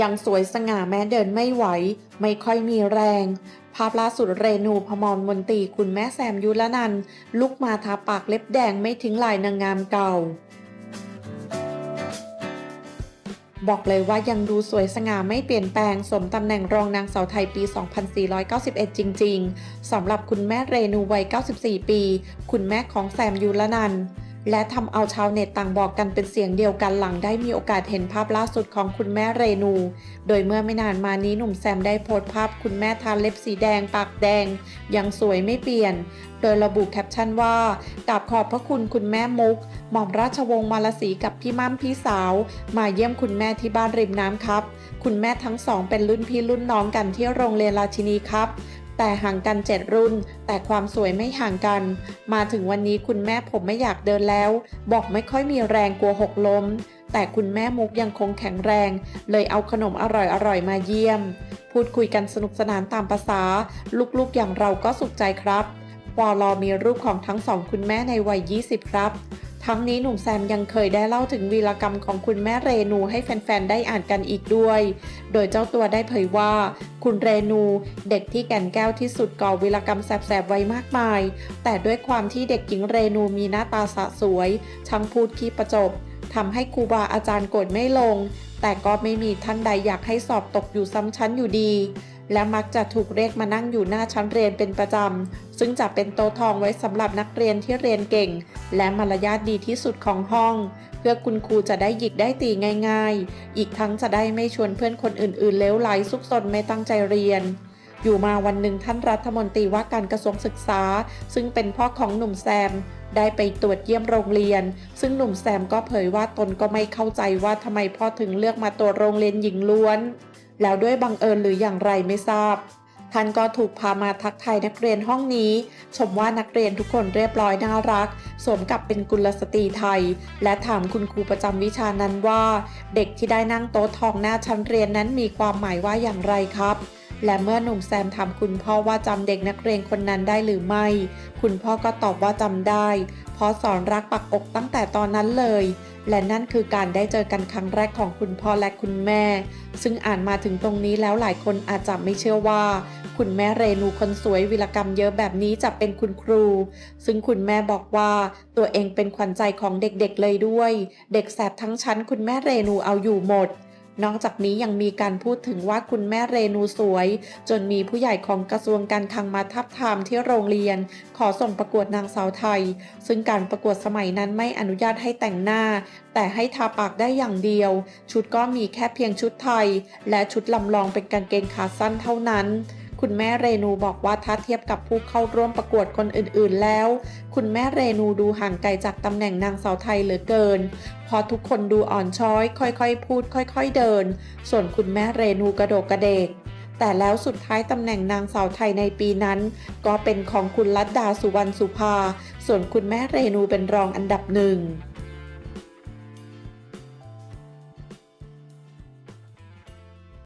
ยังสวยสง่าแม้เดินไม่ไหว ไม่ค่อยมีแรง ภาพล่าสุดเรนูพมรมนตรีคุณแม่แซมยุรนันลุกมาทาปากเล็บแดงไม่ทิ้งลายนางงามเก่า บอกเลยว่ายังดูสวยสง่าไม่เปลี่ยนแปลง สมตำแหน่งรองนางสาวไทยปี 2491 จริง ๆสำหรับคุณแม่เรนูวัย 94 ปี คุณแม่ของแซมยุรนันท์ และทำเอาชาวเน็ตต่างบอกกันเป็นเสียงเดียวกันหลังได้มีโอกาสเห็นภาพล่าสุดของคุณแม่เรนู โดยเมื่อไม่นานมานี้หนุ่มแซมได้โพสต์ภาพคุณแม่ทาเล็บสีแดง ปากแดง ยังสวยไม่เปลี่ยน โดยระบุแคปชั่นว่ากราบขอบพระคุณคุณแม่มุก หม่อมราชวงศ์มาลสีกับพี่มั่มพี่สาว มาเยี่ยมคุณแม่ที่บ้านริมน้ำครับ คุณแม่ทั้งสองเป็นรุ่นพี่รุ่นน้องกันที่โรงเรียนราชินีครับ แต่ห่างกัน 7 รุ่น แต่ความสวยไม่ห่างกัน มาถึงวันนี้คุณแม่ผมไม่อยากเดินแล้ว บอกไม่ค่อยมีแรงกลัวหกล้ม แต่คุณแม่มุกยังคงแข็งแรง เลยเอาขนมอร่อยๆมาเยี่ยม พูดคุยกันสนุกสนานตามภาษา ลูกๆอย่างเราก็สุขใจครับปอลอมีรูปของทั้งสองคุณแม่ในวัย 20 ครับ ทั้งนี้หนุ่มแซมยังเคยได้เล่าถึงวีรกรรมของคุณแม่เรนูให้แฟนๆ ได้อ่านกันอีกด้วย โดยเจ้าตัวได้เผยว่า คุณเรนูเด็กที่แก่นแก้วที่สุดก่อวีรกรรมแสบๆ ไว้มากมาย แต่ด้วยความที่เด็กหญิงเรนูมีหน้าตาสะสวย ช่างพูดขี้ประจบทำให้ครูบาอาจารย์โกรธไม่ลง แต่ก็ไม่มีท่านใดอยากให้สอบตกอยู่ซ้ำชั้นอยู่ดี และมักจะถูกเรียกมานั่งอยู่หน้าชั้นเรียนเป็นประจำ ซึ่งจะเป็นโต๊ะทองไว้สำหรับนักเรียนที่เรียนเก่ง และมารยาทดีที่สุดของห้อง เพื่อคุณครูจะได้หยิกได้ตีง่าย ๆ อีกทั้งจะได้ไม่ชวนเพื่อนคนอื่นๆเลวไหลซุกซนไม่ตั้งใจเรียนอยู่มาวันหนึ่งท่านรัฐมนตรีว่าการกระทรวงศึกษา ซึ่งเป็นพ่อของหนุ่มแซม ได้ไปตรวจเยี่ยมโรงเรียน ซึ่งหนุ่มแซมก็เผยว่าตนก็ไม่เข้าใจว่าทำไมพ่อถึงเลือกมาตรวจโรงเรียนหญิงล้วน แล้วด้วยบังเอิญหรืออย่างไรไม่ทราบ ท่านก็ถูกพามาทักทายนักเรียนห้องนี้ ชมว่านักเรียนทุกคนเรียบร้อยน่ารัก สมกับเป็นกุลสตรีไทย และถามคุณครูประจำวิชานั้นว่า เด็กที่ได้นั่งโต๊ะทองหน้าชั้นเรียนนั้นมีความหมายว่าอย่างไรครับและเมื่อหนุ่มแซมถามคุณพ่อว่าจำเด็กนักเรียนคนนั้นได้หรือไม่ คุณพ่อก็ตอบว่าจำได้ เพราะสอนรักปักอกตั้งแต่ตอนนั้นเลย และนั่นคือการได้เจอกันครั้งแรกของคุณพ่อและคุณแม่ ซึ่งอ่านมาถึงตรงนี้แล้วหลายคนอาจจะไม่เชื่อว่า คุณแม่เรนูคนสวยวิรกรรมเยอะแบบนี้จะเป็นคุณครู ซึ่งคุณแม่บอกว่าตัวเองเป็นขวัญใจของเด็กๆเลยด้วย เด็กแสบทั้งชั้นคุณแม่เรนูเอาอยู่หมด นอกจากนี้ยังมีการพูดถึงว่าคุณแม่เรนูสวย จนมีผู้ใหญ่ของกระทรวงการคลังมาทับทามที่โรงเรียน ขอส่งประกวดนางสาวไทย ซึ่งการประกวดสมัยนั้นไม่อนุญาตให้แต่งหน้า แต่ให้ทาปากได้อย่างเดียว ชุดก็มีแค่เพียงชุดไทย และชุดลำลองเป็นกางเกงขาสั้นเท่านั้น คุณแม่เรนูบอกว่าถ้าเทียบกับผู้เข้าร่วมประกวดคนอื่นๆแล้ว คุณแม่เรนูดูห่างไกลจากตำแหน่งนางสาวไทยเหลือเกิน พอทุกคนดูอ่อนช้อย ค่อยๆ พูด ค่อย ๆ เดิน ส่วนคุณแม่เรนูกระโดกกระเดกแต่แล้วสุดท้ายตำแหน่งนางสาวไทยในปีนั้น ก็เป็นของคุณลัดดาสุวรรณสุภา ส่วนคุณแม่เรนูเป็นรองอันดับหนึ่ง